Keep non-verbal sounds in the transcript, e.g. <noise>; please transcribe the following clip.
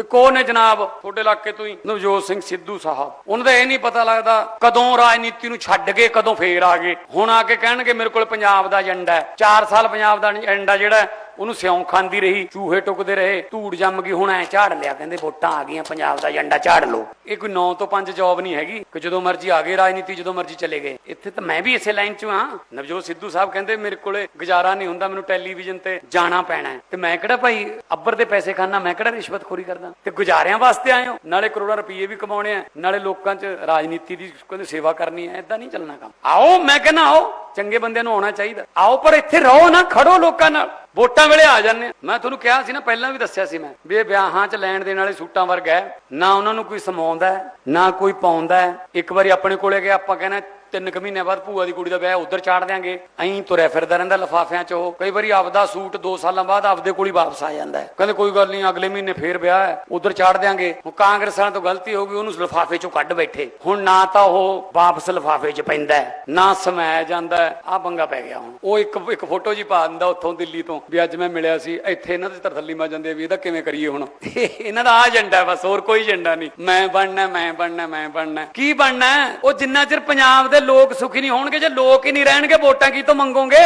ਇੱਕ ਉਹ ਨੇ ਜਨਾਬ? ਤੁਹਾਡੇ ਇਲਾਕੇ ਤੋਂ ਹੀ ਨਵਜੋਤ ਸਿੰਘ ਸਿੱਧੂ ਸਾਹਿਬ। ਉਹਨਾਂ ਦਾ ਇਹ ਨਹੀਂ ਪਤਾ ਲੱਗਦਾ ਕਦੋਂ ਰਾਜਨੀਤੀ ਨੂੰ ਛੱਡ ਕੇ ਕਦੋਂ ਫੇਰ ਆ ਗਏ। ਹੁਣ ਆ ਕੇ ਕਹਿਣਗੇ ਮੇਰੇ ਕੋਲ ਪੰਜਾਬ ਦਾ ਏਜੰਡਾ ਹੈ। 4 ਸਾਲ ਪੰਜਾਬ ਦਾ ਏਜੰਡਾ ਜਿਹੜਾ ਉਹਨੂੰ ਸਿਉਂ ਖਾਂਦੀ ਰਹੀ, ਚੂਹੇ ਟੁਕਦੇ ਰਹੇ, ਧੂੜ ਜੰਮ ਗਈ, ਹੁਣ ਐ ਝਾੜ ਲਿਆ, ਕਹਿੰਦੇ ਵੋਟਾਂ ਆ ਗਈਆਂ, ਪੰਜਾਬ ਦਾ ਏਜੰਡਾ ਝਾੜ ਲਓ। ਇਹ ਕੋਈ 9 ਤੋਂ 5 ਜੌਬ ਨਹੀਂ ਹੈਗੀ, ਕਿ ਜਦੋਂ ਮਰਜ਼ੀ ਆ ਗਏ ਰਾਜਨੀਤੀ, ਜਦੋਂ ਮਰਜ਼ੀ ਚਲੇ ਗਏ। ਇੱਥੇ ਤਾਂ ਮੈਂ ਵੀ ਇਸੇ ਲਾਈਨ 'ਚ ਹਾਂ। ਨਵਜੋਤ ਸਿੱਧੂ ਸਾਹਿਬ ਕਹਿੰਦੇ, ਮੇਰੇ ਕੋਲੇ ਗੁਜ਼ਾਰਾ ਨਹੀਂ ਹੁੰਦਾ, ਮੈਨੂੰ ਟੈਲੀਵਿਜ਼ਨ ਤੇ ਜਾਣਾ ਪੈਣਾ ਤੇ ਮੈਂ ਕਿਹੜਾ ਭਾਈ, ਅੱਬਰ ਦੇ ਪੈਸੇ ਖਾਣਾ ਮੈਂ ਕਿਹੜਾ ਰਿਸ਼ਵਤਖੋਰੀ ਕਰਦਾ? ਤੇ ਗੁਜ਼ਾਰਿਆਂ ਵਾਸਤੇ ਆਏ ਹੋ। ਨਾਲੇ ਕਰੋੜਾਂ ਰੁਪਏ ਵੀ ਕਮਾਉਣੇ ਆ। ਨਾਲੇ ਲੋਕਾਂ 'ਚ ਰਾਜਨੀਤੀ ਦੀ ਕਹਿੰਦੇ ਸੇਵਾ ਕਰਨੀ ਹੈ ਐਦਾਂ ਨਹੀਂ ਚੱਲਣਾ ਕੰਮ। ਆਓ, ਮੈਂ ਕਹਿੰਦਾ ਆਓ, ਚੰਗੇ ਬੰਦਿਆਂ ਨੂੰ ਆਉਣਾ ਚਾਹੀਦਾ। ਆਓ, ਪਰ ਇੱਥੇ ਰਹੋ ਨਾ, ਖੜੋ ਲੋਕਾਂ ਨਾਲ। ਵੋਟਾਂ ਵੇਲੇ ਆ ਜਾਂਦੇ ਆ। ਮੈਂ ਤੁਹਾਨੂੰ ਕਿਹਾ ਸੀ ਨਾ, ਪਹਿਲਾਂ ਵੀ ਦੱਸਿਆ ਸੀ ਮੈਂ ਵੀ ਇਹ ਵਿਆਹਾਂ 'ਚ ਲੈਣ ਦੇਣ ਵਾਲੇ ਸੂਟਾਂ ਵਰਗਾ ਹੈ ਨਾ ਉਹਨਾਂ ਨੂੰ ਕੋਈ ਸਮਾਉਂਦਾ ਨਾ ਕੋਈ ਪਾਉਂਦਾ ਇੱਕ ਵਾਰੀ ਆਪਣੇ ਕੋਲੇ ਗਿਆ ਆਪਾਂ ਕਹਿੰਦੇ ਤਿੰਨ ਕੁ ਮਹੀਨੇ ਬਾਅਦ ਭੂਆ ਦੀ ਕੁੜੀ ਦਾ ਵਿਆਹ ਉਧਰ ਚਾੜ ਦਿਆਂਗੇ। ਐਂ ਤੁਰਿਆ ਫਿਰਦਾ ਰਹਿੰਦਾ ਲਫਾਫਿਆਂ 'ਚ। ਉਹ ਕਈ ਵਾਰੀ ਆਪਦਾ ਸੂਟ 2 ਸਾਲਾਂ ਬਾਅਦ ਆਪਦੇ ਕੋਲ ਹੀ ਵਾਪਸ ਆ ਜਾਂਦਾ ਹੈ। ਕਹਿੰਦੇ ਕੋਈ ਗੱਲ ਨਹੀਂ, ਅਗਲੇ ਮਹੀਨੇ ਫੇਰ ਵਿਆਹ ਹੈ, ਉਧਰ ਚਾੜ ਦਿਆਂਗੇ। ਹੁਣ ਕਾਂਗਰਸ ਵਾਲਿਆਂ ਤੋਂ ਗਲਤੀ ਹੋ ਗਈ, ਉਹਨੂੰ ਲਫਾਫੇ 'ਚੋਂ ਕੱਢ ਬੈਠੇ। ਹੁਣ ਨਾ ਤਾਂ ਉਹ ਵਾਪਸ ਲਫਾਫੇ 'ਚ ਪੈਂਦਾ ਨਾ ਸਮਾਇਆ ਜਾਂਦਾ ਆ ਪੰਗਾ ਪੈ ਗਿਆ ਹੁਣ। ਉਹ ਇੱਕ ਇੱਕ ਫੋਟੋ ਜੀ ਪਾ ਦਿੰਦਾ ਉੱਥੋਂ ਦਿੱਲੀ ਤੋਂ, ਵੀ ਅੱਜ ਮੈਂ ਮਿਲਿਆ ਸੀ, ਇੱਥੇ ਇਹਨਾਂ ਦੇ ਤਰਥੱਲੀ ਮਾ ਜਾਂਦੇ ਆ ਵੀ ਇਹਦਾ ਕਿਵੇਂ ਕਰੀਏ ਹੁਣ? <laughs> ਇਹਨਾਂ ਦਾ ਆ ਏਜੰਡਾ ਬਸ, ਹੋਰ ਕੋਈ ਏਜੰਡਾ ਨਹੀਂ। ਮੈਂ ਬਣਨਾ ਮੈਂ ਬਣਨਾ ਮੈਂ ਬਣਨਾ। ਕੀ ਬਣਨਾ ਉਹ ਜਿੰਨਾ ਚਿਰ ਪੰਜਾਬ ਦੇ ਲੋਕ ਸੁਖੀ ਨਹੀਂ ਹੋਣਗੇ ਜੇ ਲੋਕ ਹੀ ਨਹੀਂ ਰਹਿਣਗੇ ਵੋਟਾਂ ਕੀ ਤੋਂ ਮੰਗੋਗੇ?